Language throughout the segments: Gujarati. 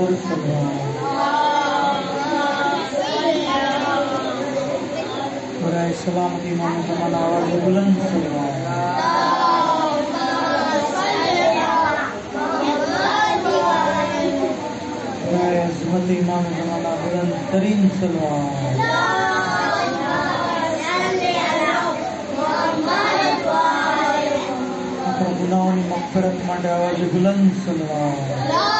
ખૂબ ખૂબ બરાય સલામતી માનો તમારા અવાજ બુલંદ સલવાય અઝમતી માનો તમારા બુલંદ તરીન સલવાય ગુનાઓની મફરત માટે અવાજ બુલંદ સલવાય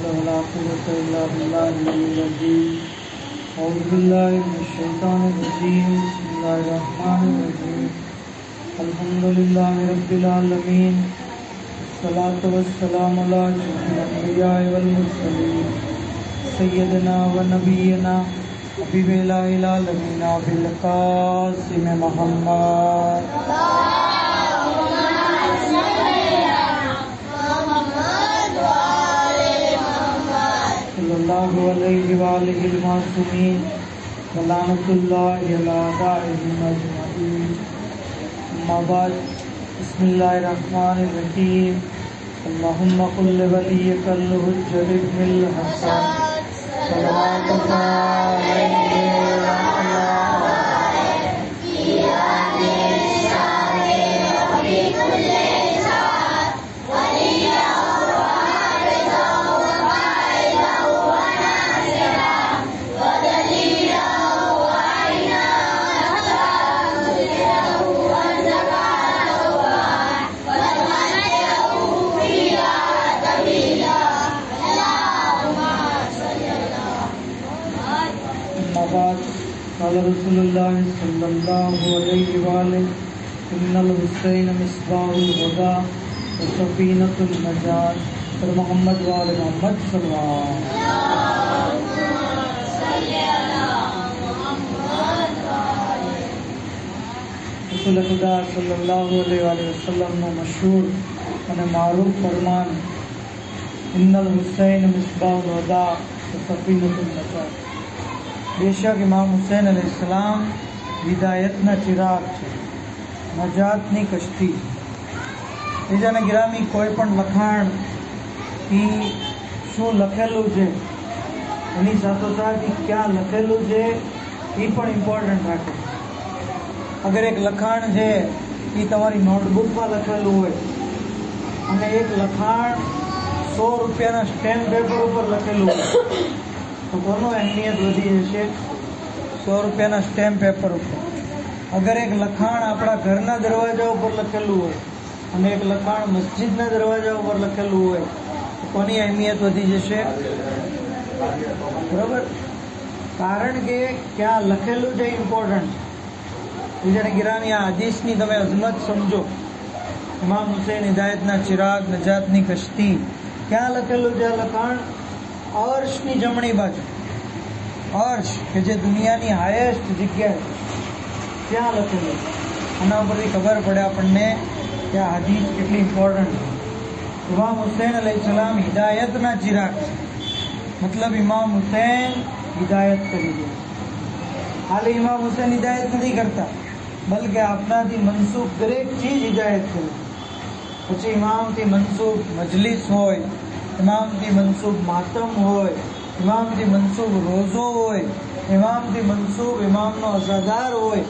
حول ولا قوة إلا بالله العلي العظيم أعوذ بالله من الشيطان الرجيم بسم الله الرحمن الرحيم الحمد لله رب العالمين الصلاة والسلام على أشرف الأنبياء والمرسلين سيدنا ونبينا حبيب الله العالمين أبي القاسم محمد صلى الله عليه وآله المعصومين ولعنة الله على أعدائهم أجمعين أما بعد بسم الله الرحمن الرحيم اللهم قل لوليك الحجة ابن الحسن صلواتك عليه الله عليه وآله إن الحسين مصباح الهدى وسفينة النجاة اور محمد وآل محمد صلى الله عليه وسلم રસૂલ ખુદા સલ્લલ્લાહુ અલૈહિ વસલ્લમનું મશહૂર અને મારૂફ ફરમાન ઇન્નલ હુસૈન મિસબાહ હદા સફીનતુલ નજા બેશક ઇમામ હુસૈન અલૈહિ સલામ હિદાયતના ચિરાગ છે. નજાતની કશ્તી. બીજાને ગિરામી કોઈ પણ લખાણ એ શું લખેલું છે? એની સાથોસાથ ક્યાં લખેલું છે? એ પણ ઇમ્પોર્ટન્ટ રાખે. અગર એક લખાણ છે એ તમારી નોટબુકમાં લખેલું હોય. અને એક લખાણ સો રૂપિયાના સ્ટેમ્પ પેપર ઉપર લખેલું હોય. તો કોનું અહેમિયત વધી જશે? સો રૂપિયાના સ્ટેમ્પ પેપર ઉપર. અગર એક લખાણ આપણા ઘરના દરવાજા ઉપર લખેલું હોય અને એક લખાણ મસ્જિદના દરવાજા ઉપર લખેલું હોય કોની અહેમિયત વધી જશે? બરાબર? કારણ કે ક્યાં લખેલું છે ઇમ્પોર્ટન્ટ બીજાને ગિરાની આ હદીસની તમે અઝમત સમજો. ઇમામ હુસૈન, હિદાયતના ચિરાગ, નજાતની કશ્તી. ક્યાં લખેલું છે લખાણ? અર્શની જમણી બાજુ. અર્શ કે જે દુનિયાની હાયેસ્ટ જગ્યા ત્યાં લખેલું. આના ઉપરથી ખબર પડે આપણને કે આ હદીસ કેટલી ઇમ્પોર્ટન્ટ છે. ઇમામ હુસૈન અલૈહિ સલામ હિદાયતના ચિરાગ છે. મતલબ ઇમામ હુસૈન હિદાયત કરી દે. ખાલી ઇમામ હુસૈન હિદાયત નથી કરતા, બલકે આપનાથી મનસૂખ દરેક ચીજ હિદાયત કરે. પછી ઇમામથી મનસૂખ મજલિસ હોય, ઇમામથી મનસૂખ માતમ હોય ઇમામથી મનસૂખ રોઝો હોય, ઇમામથી મનસૂખ ઇમામનો અસરદાર હોય,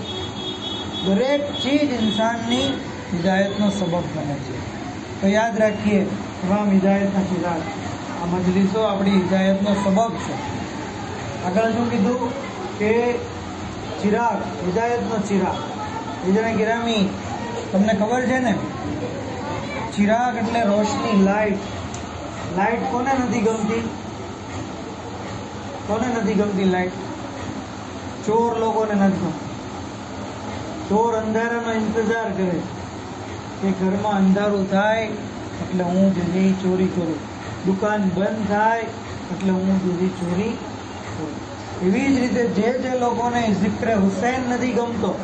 દરેક ચીજ ઇન્સાનની હિદાયતનો સબબ બને છે. તો યાદ રાખીએ ઇમામ હિદાયતના ચિરાગ આ મજલિસો આપણી હિદાયતનો સબબ છે. આગળ શું કીધું? કે ચિરાગ, હિદાયતનો ચિરાગ. બીજાને ગિરામી, તમને ખબર છે ને? ચિરાગ એટલે રોશની લાઇટ લાઈટ કોને નથી ગમતી? કોને નથી ગમતી લાઈટ? ચોર લોકોને નથી ગમતી. ચોર અંધારાનો ઇંતજાર કરે કે ઘરમાં અંધારું થાય, એટલે હું જુદી ચોરી કરું. દુકાન બંધ થાય, એટલે હું જુદી ચોરી કરું. એવી જ રીતે જે જે લોકોને zikre હુસૈન નથી ગમતો,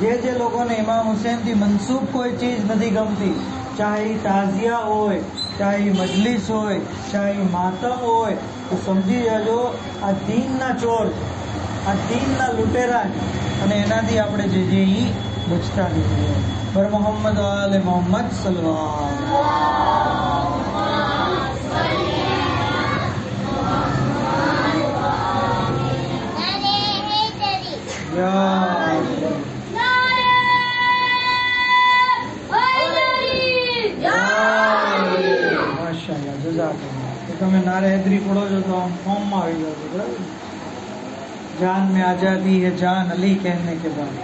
જે જે લોકોને ઇમામ હુસૈનથી મનસૂબ કોઈ ચીજ નથી ગમતી, ચાહે તાજિયા હોય, ચાહે મજલિસ હોય, ચાહે માતમ હોય તો સમજી જજો આ દીનના ચોર છે. આ દીનના લૂંટેરા છે અને એનાથી આપણે જે જે ઈ બચતા રહીએ પર મોહમ્મદ આલે મોહમ્મદ સલવાન યા. માશાલ્લાહ જઝાકલ્લાહ તો તમે નારેદ્રી પડો છો તો આમ ફોર્મમાં આવી જાઓ છો બરાબર? જાન મેં આઝાદી હે જાન અલી કહેને કે બાદ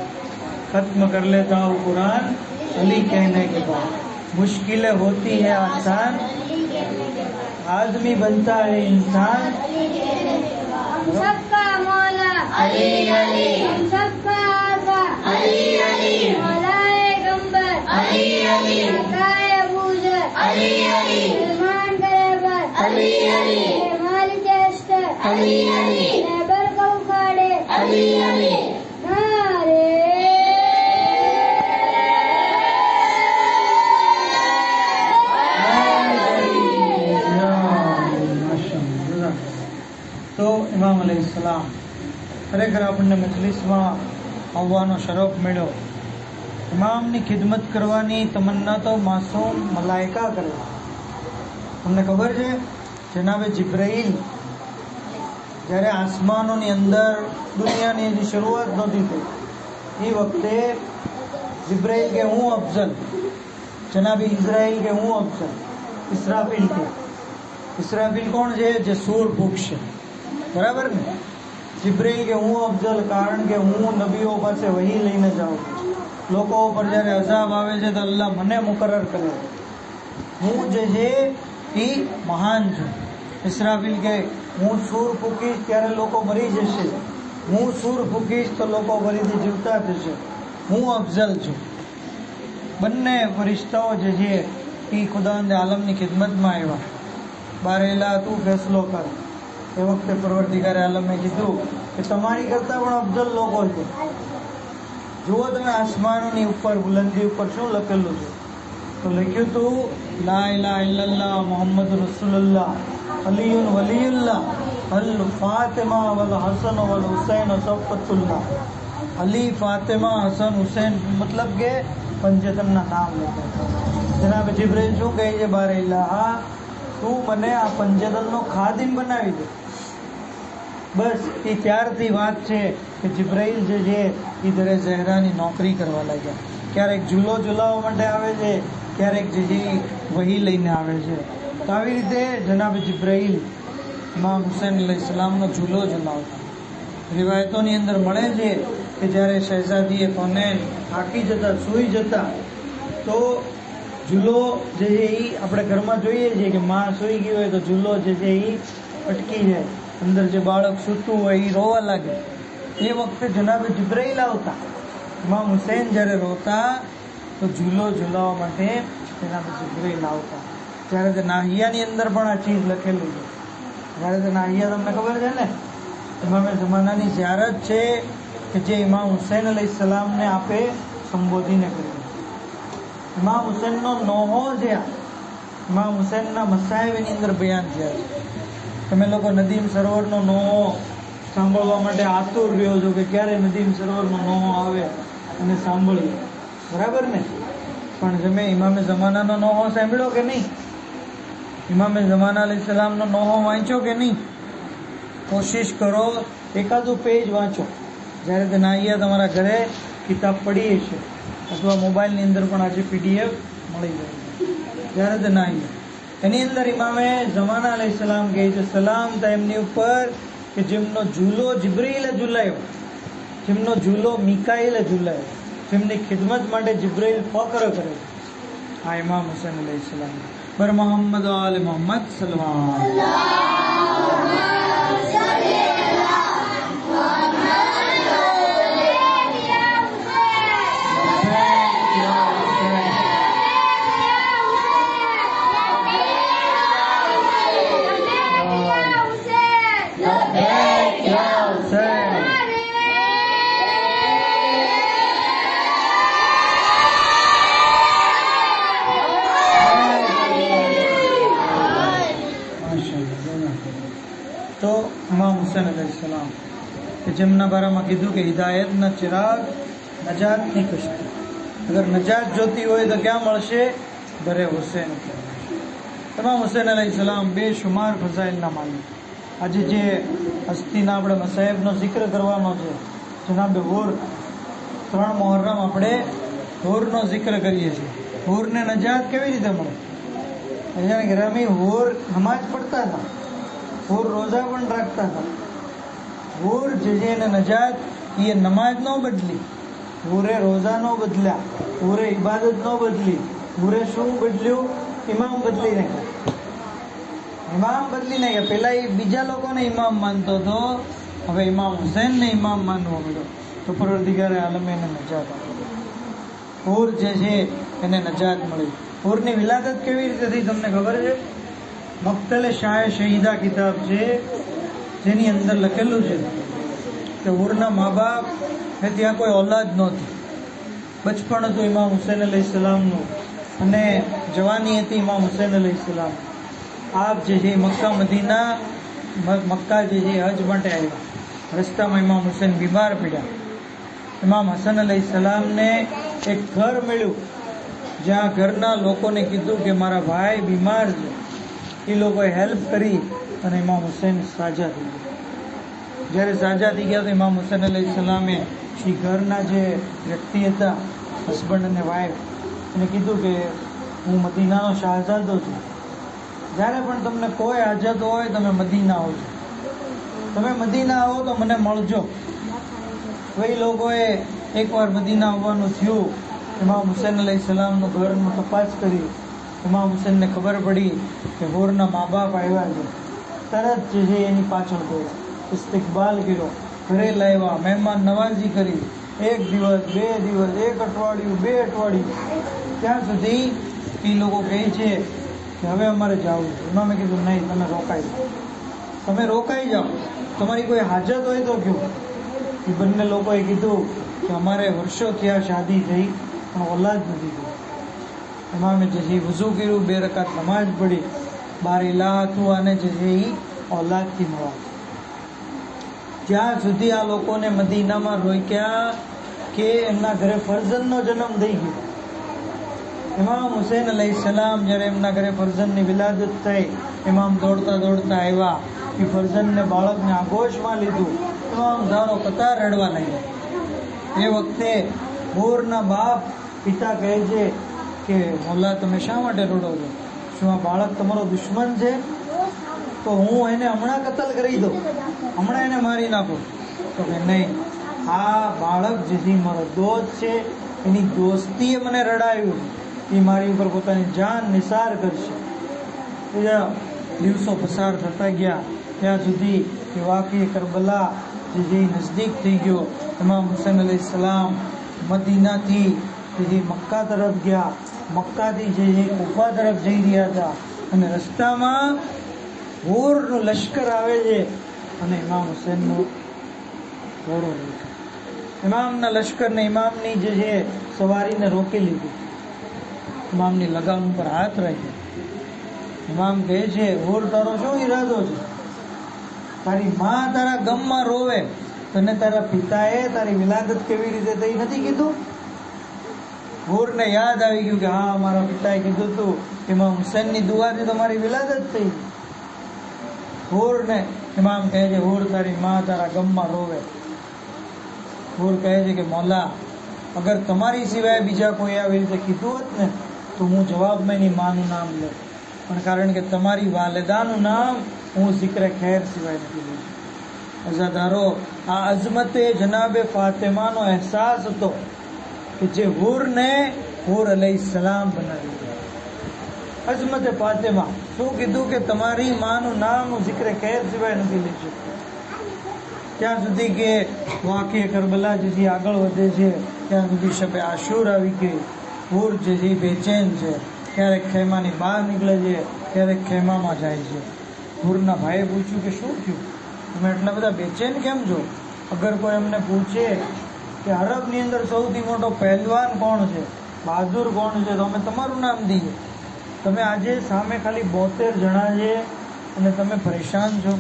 ختم کر لیتا ہوں قرآن علی کہنے کے بعد مشکلیں ہوتی ہیں آسان آدمی بنتا ہے انسان سب کا مولا علی علی علی علی अली सलमान गलेबर अली अली मालिक अस्तर अली अली नेबर को उखाड़े अली अली नारे તો ઇમામ અલૈહિ સલામ ખરેખર આપણને મજલિસમાં આવવાનો શરફ મળ્યો ઇમામની ખિદમત કરવાની તમન્ના તો માસૂમ મલાયકા કરે તમને ખબર છે? જનાબે જિબ્રાઈલ જ્યારે આસમાનોની અંદર દુનિયાની હજી શરૂઆત નહોતી થઈ. એ વખતે જિબ્રાઈલ કે હું અફઝલ? જનાબી ઇઝરાઈલ કે હું અફઝલ? ઇસરાફિલ કે? ઇસરાફિલ કોણ છે? જે સૂર ફૂંકશે બરાબર ને? જિબ્રાઈલ કે હું અફઝલ કારણ કે હું નબીઓ પાસે વહી લઈને જાઉં છું. લોકો ઉપર જ્યારે અઝાબ આવે છે તો અલ્લાહ મને મુકરર કરે. હું જે છે એ મહાન છું. ઇસરાફિલ કે, હું સૂર ફૂંકીશ ત્યારે લોકો મરી જશે. હું સૂર ફૂંકીશ તો લોકો ફરીથી જીવતા થશે. હું અફઝલ છું. બંને ફરિશ્તાઓ જે છે, એ ખુદાંદ આલમની ખિદમતમાં આવ્યા. બારેલા તું ફેસલો કર. એ વખતે પરવર્તિકારે આલમે કીધું કે, તમારી કરતાં પણ અફઝલ લોકો છે. જુઓ તમે આસમાનોની ઉપર, બુલંદી ઉપર શું લખેલું છે? તો લખ્યું તું લા ઇલાહા ઇલ્લલ્લાહ મુહમ્મદ રસૂલુલ્લાહ અલીયુન વલીયુલ્લાહ અલ ફાતિમા વલ હસન વલ હુસૈન સફતુલ્લાહ અલી ફાતિમા હસન હુસૈન મતલબ કે પંચતમના નામ લખ્યા જનાબ જીબ્રેલ શું કહે છે બારે ઇલાહા તું મને આ પંચતનનો ખાદિમ બનાવી દે બસ એ ત્યારથી વાત છે કે જિબ્રાઈલ જે છે એ દરે ઝહેરાની નોકરી કરવા લાગ્યા ક્યારેક ઝૂલો ઝુલાવવા માટે આવે છે ક્યારેક જે છે વહી લઈને આવે છે. તો આવી રીતે જનાબ જિબ્રાહીમ ઇમામ હુસૈન ઇસ્લામનો સલામનો ઝૂલો ઝુલાવતા રિવાયતોની અંદર મળે છે કે જ્યારે શહેજાદીએ કોને થાકી જતા, સૂઈ જતા, તો ઝૂલો જે છે એ આપણે ઘરમાં જોઈએ છીએ કે માં સૂઈ ગઈ હોય તો ઝૂલો જે છે એ અટકી જાય. અંદર જે બાળક સૂતું હોય એ રોવા લાગે. એ વખતે જનાબે જિબ્રાઈલ આવતા. ઇમામ હુસૈન જ્યારે રોતા તો ઝૂલો ઝુલાવવા માટે જનાબે જિબ્રાઈલ આવતા ત્યારે તે નાહિયાની અંદર પણ આ ચીજ લખેલું છે. જ્યારે તે નાહિયા તમને ખબર છે ને? તમામે જમાનાની જ્યારત છે કે જે ઇમામ હુસૈન અલી સલામને આપે સંબોધીને કર્યું. ઇમામ હુસૈનનો નોહો આ. ઇમામ હુસૈનના મસાહેબ અંદર બયાન થયા તમે લોકો નદીમ સરોવરનો નોહો સાંભળવા માટે આતુર રહ્યો છો કે ક્યારે નદીમ સરોવરનો નોહો આવે અને સાંભળીએ? બરાબર ને? પણ તમે ઇમામે જમાનાનો નોહો સાંભળ્યો કે નહીં? ઇમામે જમાના અલી સલામનો નોહો વાંચ્યો કે નહીં? કોશિશ કરો, એકાદું પેજ વાંચો. જ્યારે તે નાહિયા તમારા ઘરે કિતાબ પડી છે, અથવા મોબાઈલની અંદર પણ આજે પીડીએફ મળી જાય જ્યારે તે નાહિયા. એની અંદર ઇમામે જમાના અલી સલામ કહે છે, સલામ થાય એમની ઉપર કે જેમનો ઝૂલો જિબ્રીલે ઝૂલાયો, જેમનો ઝૂલો મિકાઈલે ઝુલાયો. જેમની ખિદમત માટે જિબ્રાઇલ ફકર કરે છે. આ ઇમામ હુસેન અલૈહિ સલામ બર મોહમ્મદ આલ મોહમ્મદ સલમાન જેમના બારામાં કીધું કે હિદાયતના ચિરાગ નજાતની કશ્તી અગર નજાત જોતી હોય તો ક્યાં મળશે? દરે હુસેન તમામ હુસેન અલી સલામ બેશુમાર ફઝાઇલના માલિક. આજે જે હસ્તીના આપણે મસાહેબનો જિક્ર કરવાનો છે, જનાબે હોર, ત્રણ મોહર્રમ આપણે હોરનો જિક્ર કરીએ છીએ. હોરને નજાત કેવી રીતે મળે? અહીંયા ગ્રામી હોર હમાજ પડતા હતા. હોર રોજા પણ રાખતા હતા. હોર જે છે એને નજાત એ નમાજ ન બદલી. હોરે રોઝા ન બદલ્યા. હોરે ઇબાદત ન બદલી. હોરે શું બદલ્યું? ઇમામ બદલી નાખ્યા. ઇમામ બદલી નાખ્યા. પેલા એ બીજા લોકોને ઇમામ માનતો હતો. હવે ઇમામ હુસૈનને ઇમામ માનવો મળ્યો તો પરવર્તિકારે આલમે એને નજાત હોર જે છે એને નજાત મળી. હોરની વિલાદત કેવી રીતે થઈ, તમને ખબર છે? મક્તલે શાહ શહીદા કિતાબ છે. જેની અંદર લખેલું છે કે ઉરના મા બાપ ને ત્યાં કોઈ ઓલાદ નહોતી. બચપણ હતું ઇમામ હુસેન અલી સલામનું અને જવાની હતી ઇમામ હુસેન અલી સલામ. આપ જે છે મક્કા, મદીના મક્કા જે છે હજ માટે આવ્યા. રસ્તામાં ઇમામ હુસેન બીમાર પડ્યા. ઇમામ હસન અલી સલામને એક ઘર મળ્યું, જ્યાં ઘરના લોકોને કીધું કે, મારા ભાઈ બીમાર છે. એ લોકોએ હેલ્પ કરી અને ઇમામ હુસૈન સાજા થઈ ગયા. જ્યારે સાજા થઈ ગયા તો ઇમામ હુસેન અલી સલામે એ ઘરના જે વ્યક્તિ હતા હસબન્ડ અને વાઈફ એને કીધું કે, હું મદીનાનો શાહઝાદો છું. જ્યારે પણ તમને કોઈ હાજત હોય, તમે મદીના આવજો તમે મદીના આવો તો મને મળજો. એ લોકોએ એકવાર મદીના આવવાનું થયું. ઇમામ હુસેન અલી સલામનું ઘરનું તપાસ કરી. ઇમામ હુસૈનને ખબર પડી કે હોરના મા બાપ આવ્યા છે. તરત જે છે એની પાછળ ગયો. ઇસ્તિકબાલ કર્યો. ઘરે લાવ્યા. મહેમાન નવાજી કરી. એક દિવસ, બે દિવસ, એક અઠવાડિયું, બે અઠવાડિયું. ત્યાં સુધી એ લોકો કહે છે કે હવે અમારે જવું છે. ઇમામે કીધું, નહીં, તમે રોકાઈ જાઓ. તમે રોકાઈ જાઓ. તમારી કોઈ હાજત હોય તો કયો એ બંને લોકોએ કીધું કે અમારે વર્ષો થયા શાદી થઈ, પણ ઓલાદ નથી થઈ ઇમામે જે છે વઝુ કર્યું, બે રકાત નમાજ પડી બાર ઇલાહ હતું અને જે છે એ ઓલાદથી મળવા જ્યાં સુધી આ લોકોને મદીનામાં રોક્યા કે એમના ઘરે ફરજનનો જન્મ થઈ ગયો ઇમામ હુસેન અલૈહિ સલામ જ્યારે એમના ઘરે ફરજનની વિલાદત થઈ, ઇમામ દોડતા દોડતા આવ્યા એ ફરજનને બાળકને આગોશમાં લીધું, તમામ ધારો કતાર રડવા લાગ્યા. એ વખતે હોરના બાપ પિતા કહે છે કે મોલા તમે શા માટે રડો છો? શું આ બાળક તમારો દુશ્મન છે, તો હું એને હમણાં કતલ કરી દઉં. હમણાં એને મારી નાખું. તો કે નહીં, આ બાળક જેથી મારો દોસ્ત છે, એની દોસ્તીએ મને રડાયું એ મારી ઉપર પોતાની જાન નિસાર કરશે. બીજા દિવસો પસાર થતા ગયા. ત્યાં સુધી એ વાકી કરબલા જે જે નજદીક થઈ ગયો. તમામ હુસેન અલી સલામ મદીનાથી જે મક્કા તરફ ગયા. મક્કાથી જે જે કુફા તરફ જઈ રહ્યા હતા. અને રસ્તામાં હોરનું લશ્કર આવે છે. અને ઇમામ હુસેનનું ઘોડો ઇમામના લશ્કરને ઇમામની જે છે, સવારીને રોકી લીધી. ઇમામની લગામ ઉપર હાથ રાખ્યો. ઇમામ કહે છે, હોર, તારો શું ઈરાદો છે? તારી માં તારા ગમમાં રોવે. તને તારા પિતાએ તારી વિલાદત કેવી રીતે થઈ? નથી કીધું? હોરને યાદ આવી ગયું કે હા, મારા પિતાએ કીધું હતું ઇમામ હુસેનની દુઆથી તમારી વિલાદત થઈ હોરને ઇમામ કહે છે હુર તારી માં તારા ગમમાં રોવે. હોર કહે છે કે મોલા અગર તમારી સિવાય બીજા કોઈ આવી રીતે કીધું હોત ને, તો હું જવાબમાં એની માનું નામ લે પણ કારણ કે તમારી વાલેદાનું નામ હું zikr ખેર સિવાય નથી લઈ અઝાદારો આ અઝમતે જનાબે ફાતેમાનો અહેસાસ હતો. કે જે હુરને હુર અલૈહિ સલામ બનાવી દીધા. અજમતે ફાતેમા શું કીધું કે તમારી માનું નામ હું જિક્ર કહેર સિવાય નથી લઈ શકતું? ત્યાં સુધી કે વાક્ય કરબલા જેથી આગળ વધે છે, ત્યાં સુધી શબે આશુર આવી ગઈ હુર જે બેચેન છે, ક્યારેક ખેમાની બહાર નીકળે છે, ક્યારેક ખેમામાં જાય છે. હુરના ભાઈએ પૂછ્યું કે શું થયું? તમે એટલા બધા બેચેન કેમ છો? અગર કોઈ એમને પૂછે કે અરબની અંદર સૌથી મોટો પહેલવાન કોણ છે? બહાદુર કોણ છે? તો અમે તમારું નામ દઈએ. તમે આજે સામે ખાલી બોતેર જણા છે અને તમે પરેશાન છો.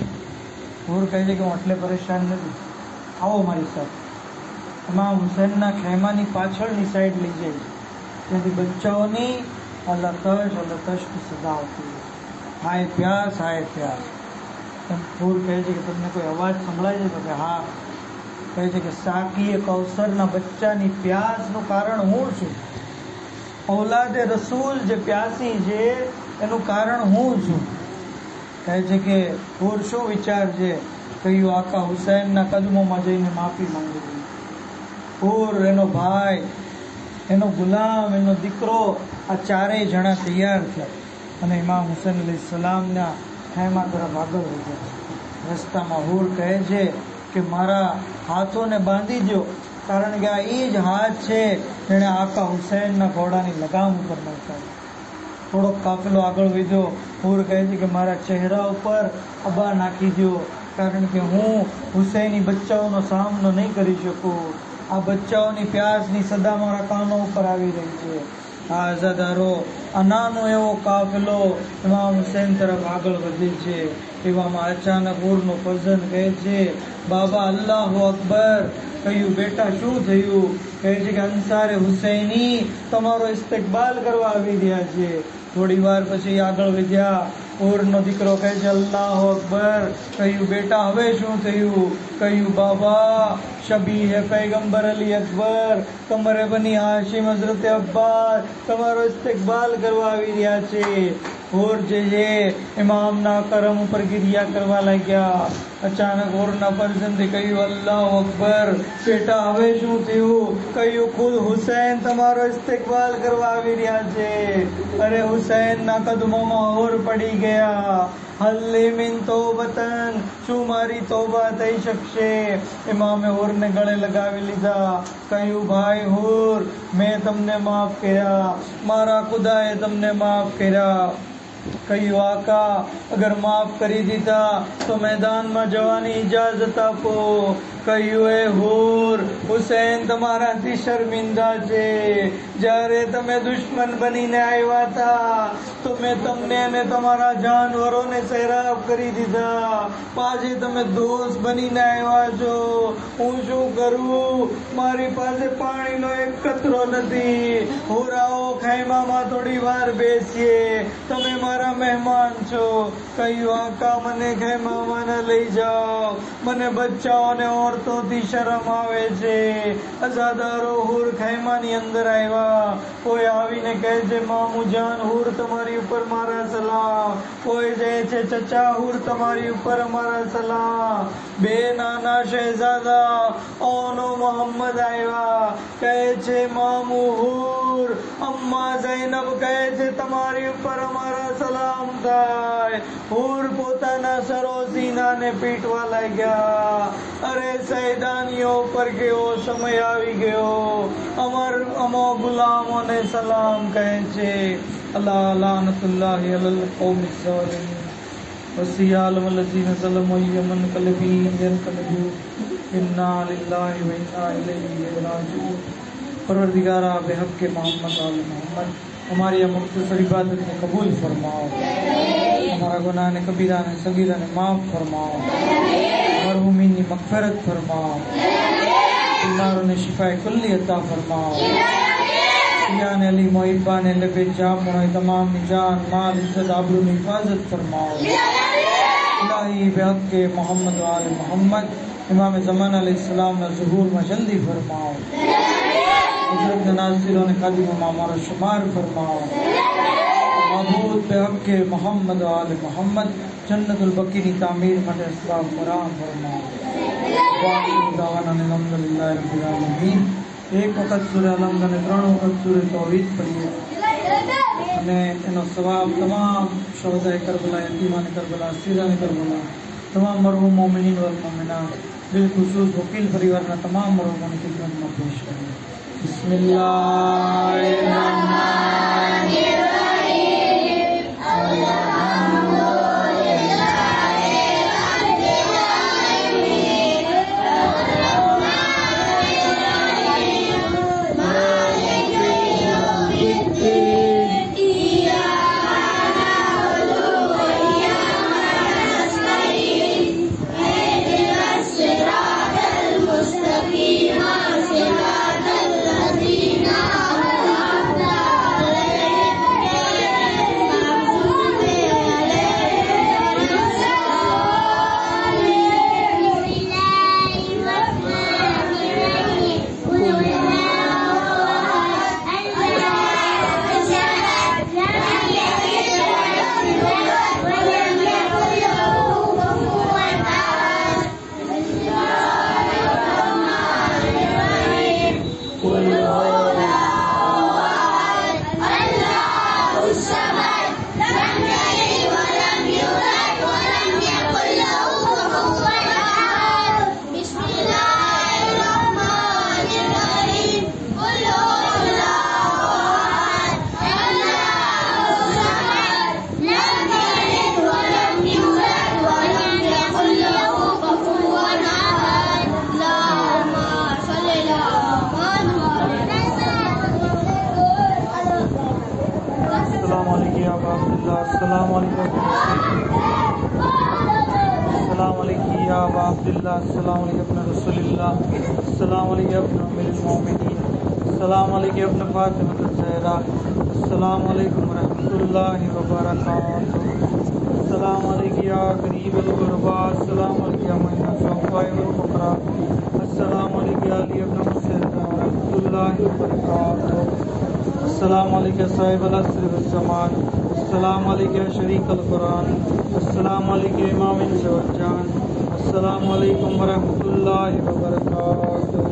હુર કહે છે કે હું એટલે પરેશાન નથી. આવો મારી સાથે. એમાં હુસેનના ખેમાની પાછળની સાઈડ લઈ જાય. ત્યાંથી બચ્ચાઓની અલતશ અલતશની સદા આવતી હાય. પ્યાસ હાય પ્યાસ. હુર કહે છે કે તમને કોઈ અવાજ સંભળાય છે? તો કે હા કહે છે કે સાકીએ કૌસરના બચ્ચાની પ્યાસનું કારણ હું છું? ઔલાદે રસૂલ જે પ્યાસી છે, એનું કારણ હું છું? કહે છે કે ઘોર શું વિચાર છે? કહ્યું, આખા હુસૈનના કદમોમાં જઈને માફી માંગી દીધી ઘોર એનો ભાઈ, એનો ગુલામ, એનો દીકરો, આ ચારેય જણા તૈયાર થયા અને ઇમામ હુસેન અલી સલામના ખેમા તરફ આગળ વધ્યા રસ્તામાં હુર કહે છે કે મારા હાથોને બાંધી દો કારણ કે આ એ જ હાથ છે જેણે આકા હુસૈનના ઘોડાની લગામ ઉપર નાખ્યા થોડોક કાફેલો આગળ વધ્યો, હુર કહે છે કે મારા ચહેરા ઉપર અબા નાખી દો કારણ કે હું હુસૈની બચ્ચાઓનો સામનો નહીં કરી શકું. આ બચ્ચાઓની પ્યાસની સદા મારા કાનો ઉપર આવી રહી છે. આ અઝાદારો આ નાનો એવો કાફલો ઇમામ હુસૈન તરફ આગળ વધે છે. એવામાં અચાનક ઉરનો ફઝન કહે છે, બાબા અલ્લાહ અકબર. કહ્યું, બેટા, શું થયું? કહે છે કે, અંસારે હુસૈની તમારો ઇસ્તકબાલ કરવા આવી રહ્યા છે. થોડી વાર પછી આગળ વધ્યા. ઓરનો દીકરો કહે છે, અલ્લાહ અકબર. કહ્યું, બેટા, હવે શું થયું? કહ્યું, બાબા, શબી હે પૈગંબર અલી અકબર. કમરે બની હાશિમ હઝરત અબ્બાસ. તમારો ઇસ્તકબાલ કરવા આવી રહ્યા છે. ઓર જે છે ઇમામના કરમ ઉપર ગિરિયા કરવા લાગ્યા. અચાનક ઓરના પરસનથી કહ્યું, અલ્લાહ અકબર, બેટા, હવે શું થયું? કહ્યું, ખુદ હુસૈન તમારો ઇસ્તેકબાલ કરવા આવી રહ્યા છે. અરે, હુસૈનના કદમોમાં ઓર પડી ગયા. હલ્લે મિન તોબતન, શું મારી તોબા થઈ શકશે? ઇમામે ઓરને ગળે લગાવી લીધા. કહ્યું, ભાઈ હુર, મેં તમને માફ કર્યા. મારા ખુદાએ તમને માફ કર્યા. કહ્યું આકા અગર માફ કરી દીધા, તો મેદાનમાં જવાની ઇજાજત આપો. કહ્યું એ હુર, હુસૈન, તમારાથી શર્મિંદા છે. જ્યારે તમે દુશ્મન બનીને આવ્યા હતા, તો મેં તમને અને તમારા જાનવરોને સૈરાબ કરી દીધા. પાછે તમે દોસ્ત બનીને આવ્યા છો. હું શું કરું? મારી પાસે પાણીનો એક કતરો નથી. હોરાઓ ખાઈમામાં થોડી વાર બેસીએ. તમે મારા મહેમાન છો. કહ્યું આકા મને ખેમામાં લઈ જાઓ. મને બચ્ચાઓ અને ઓરતોથી શરમ આવે છે. અઝાદારો હુર ખૈમાની અંદર આવ્યા. કોઈ આવીને કહે છે, મામુ જાન, હુર તમારી ઉપર મારા સલામ કોઈ કહે છે, ચચા, હુર તમારી ઉપર અમારા સલામ બે નાના શહેજાદા ઓનો મોહમ્મદ આવ્યા. કહે છે, મામુ હુર. અમ્મા જૈનબ કહે છે, તમારી ઉપર અમારા સલામ સમજાય હુર પોતાના સરોસીનાને પીટવા લાગ્યા. અરે સૈદાનીઓ પર કેવો સમય આવી ગયો. અમર، અમો ગુલામોને સલામ કહે છે. અલ્લાહ લાનત અલ્લાહ અલલ قوم الظالمین وسی عالم الذین ظلموا یمن قلبی ینقلبوا انا للہ و انا الیہ راجعون. پروردگار آپ حق کے محمد آل محمد. ہماری یہ مختصر عبادت نے قبول فرماؤ ہمارا گناہ نے کبیرہ نے صغیرہ نے معاف فرماؤ مرحومین نے مغفرت فرماؤ بیماروں نے شفا کلی عطا فرماؤ سیان علی محبہ نے لبے جام اور تمام نجان مال عزت عبرو نے حفاظت فرماؤ الہی بحق کے محمد و آل محمد امام زمان علیہ السلام نے ظہور میں جلدی فرماؤ حضرت ناظر ان قدیم مامور شمار فرماؤں۔ محبوب پہ حق کے محمد و آل محمد، جنت البقینی تعمیر فتح اسلام فرام فرماؤں۔ واقعی دعوانا نلمد اللہ رب العالمین۔ ایک وقت سور علم دن اترانو وقت سور توحید پڑھئے انہیں انہوں سواب تمام شہدہ کربلا، یتیمان کربلا سیزان کربلا، تمام مرمو مومنین والمومنان بالخصوص وکیل پریورنا تمام مرمو مومنین کی جنمہ پیش کریں۔ Bismillahirrahmanirrahim. اللہ، السلام علیکم. السلام علیکم یا ابا عبداللہ، السلام علیکم رسول اللہ السلام علیکم امیر المومنین السلام علیکم فاطمہ الزہرا، السلام علیکم ورحمۃ اللہ وبرکاتہ، السلام علیکم یا قریب الغربا، السلام علیکم یا صوفہ الفقرا السلام علیکم یا علی ابن حسین ورحمۃ اللہ وبرکاتہ، السلام علیکم صاحب الاسر والزمان السلام عليك يا شريك القرآن السلام عليك يا إمام الجوجان السلام عليكم ورحمة الله وبركاته